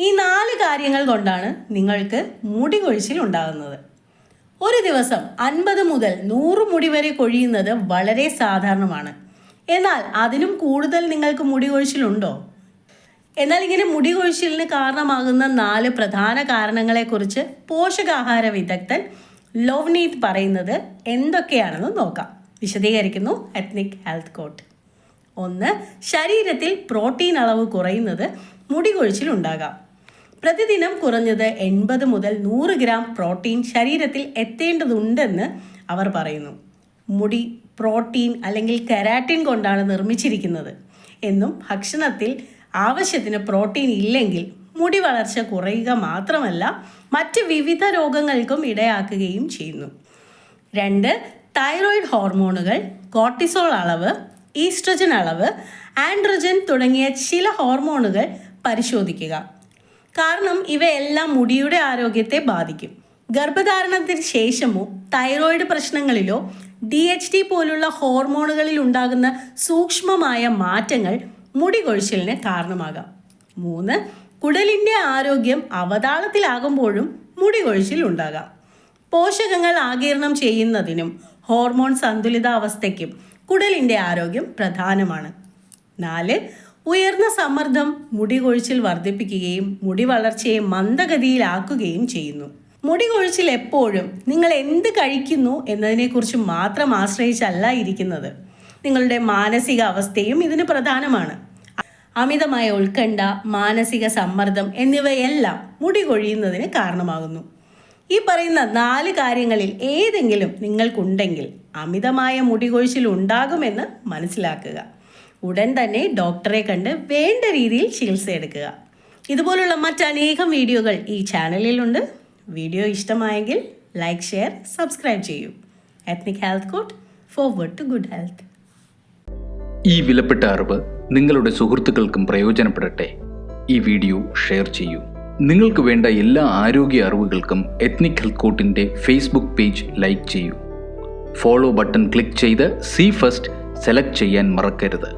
ഈ നാല് കാര്യങ്ങൾ കൊണ്ടാണ് നിങ്ങൾക്ക് മുടി കൊഴിച്ചിൽ ഉണ്ടാകുന്നത്. ഒരു ദിവസം അൻപത് മുതൽ നൂറ് മുടി വരെ കൊഴിയുന്നത് വളരെ സാധാരണമാണ്. എന്നാൽ അതിനും കൂടുതൽ നിങ്ങൾക്ക് മുടി കൊഴിച്ചിലുണ്ടോ എന്നാൽ ഇങ്ങനെ മുടി കൊഴിച്ചിലിന് കാരണമാകുന്ന നാല് പ്രധാന കാരണങ്ങളെക്കുറിച്ച് പോഷകാഹാര വിദഗ്ധൻ ലോവ്നീത് പറയുന്നത് എന്തൊക്കെയാണെന്ന് നോക്കാം. വിശദീകരിക്കുന്നു എത്നിക് ഹെൽത്ത് കോട്ട്. ഒന്ന് ശരീരത്തിൽ പ്രോട്ടീൻ അളവ് കുറയുന്നത് മുടി കൊഴിച്ചിലുണ്ടാകാം പ്രതിദിനം കുറഞ്ഞത് എൺപത് മുതൽ നൂറ് ഗ്രാം പ്രോട്ടീൻ ശരീരത്തിൽ എത്തേണ്ടതുണ്ടെന്ന് അവർ പറയുന്നു. മുടി പ്രോട്ടീൻ അല്ലെങ്കിൽ കെരാറ്റിൻ കൊണ്ടാണ് നിർമ്മിച്ചിരിക്കുന്നത്. എന്നും ഭക്ഷണത്തിൽ ആവശ്യത്തിന് പ്രോട്ടീൻ ഇല്ലെങ്കിൽ മുടി വളർച്ച കുറയുക മാത്രമല്ല മറ്റ് വിവിധ രോഗങ്ങൾക്കും ഇടയാക്കുകയും ചെയ്യുന്നു. രണ്ട് തൈറോയിഡ് ഹോർമോണുകൾ കോർട്ടിസോൾ അളവ് ഈസ്ട്രജൻ അളവ് ആൻഡ്രജൻ തുടങ്ങിയ ചില ഹോർമോണുകൾ പരിശോധിക്കുക. കാരണം ഇവയെല്ലാം മുടിയുടെ ആരോഗ്യത്തെ ബാധിക്കും. ഗർഭധാരണത്തിന് ശേഷമോ തൈറോയിഡ് പ്രശ്നങ്ങളിലോ ഡി എച്ച് ഡി പോലുള്ള ഹോർമോണുകളിൽ ഉണ്ടാകുന്ന സൂക്ഷ്മമായ മാറ്റങ്ങൾ മുടി കൊഴിച്ചിലിന് കാരണമാകാം. മൂന്ന് കുടലിന്റെ ആരോഗ്യം അവതാളത്തിലാകുമ്പോഴും മുടി കൊഴിച്ചിൽ ഉണ്ടാകാം. പോഷകങ്ങൾ ആകിരണം ചെയ്യുന്നതിനും ഹോർമോൺ സന്തുലിതാവസ്ഥയ്ക്കും കുടലിന്റെ ആരോഗ്യം പ്രധാനമാണ്. നാല് ഉയർന്ന സമ്മർദ്ദം മുടി കൊഴിച്ചിൽ വർദ്ധിപ്പിക്കുകയും മുടി വളർച്ചയെ മന്ദഗതിയിലാക്കുകയും ചെയ്യുന്നു. മുടി കൊഴിച്ചിൽ എപ്പോഴും നിങ്ങൾ എന്ത് കഴിക്കുന്നു എന്നതിനെക്കുറിച്ച് മാത്രം ആശ്രയിച്ചല്ല ഇരിക്കുന്നത്. നിങ്ങളുടെ മാനസിക അവസ്ഥയും ഇതിന് പ്രധാനമാണ്. അമിതമായ ഉത്കണ്ഠ മാനസിക സമ്മർദ്ദം എന്നിവയെല്ലാം മുടി കൊഴിയുന്നതിന് കാരണമാകുന്നു. ഈ പറയുന്ന നാല് കാര്യങ്ങളിൽ ഏതെങ്കിലും നിങ്ങൾക്കുണ്ടെങ്കിൽ അമിതമായ മുടി കൊഴിച്ചിൽ ഉണ്ടാകുമെന്ന് മനസ്സിലാക്കുക. ഉടൻ തന്നെ ഡോക്ടറെ കണ്ട് വേണ്ട രീതിയിൽ ചികിത്സ എടുക്കുക. ഇതുപോലുള്ള മറ്റനേകം വീഡിയോകൾ ഈ ചാനലിലുണ്ട്. വീഡിയോ ഇഷ്ടമായെങ്കിൽ ലൈക്ക് ഷെയർ സബ്സ്ക്രൈബ് ചെയ്യൂ. Ethnic health court forward to good health ഈ വിലപ്പെട്ട അറിവ് നിങ്ങളുടെ സുഹൃത്തുക്കൾക്കും പ്രയോജനപ്പെടട്ടെ. ഈ വീഡിയോ ഷെയർ ചെയ്യൂ. നിങ്ങൾക്ക് വേണ്ട എല്ലാ ആരോഗ്യ അറിവുകൾക്കും എത്നിക് ഹെൽത്ത് കോട്ടിന്റെ ഫേസ്ബുക്ക് പേജ് ലൈക്ക് ചെയ്യൂ. ഫോളോ ബട്ടൺ ക്ലിക്ക് ചെയ്ത് സി ഫസ്റ്റ് സെലക്ട് ചെയ്യാൻ മറക്കരുത്.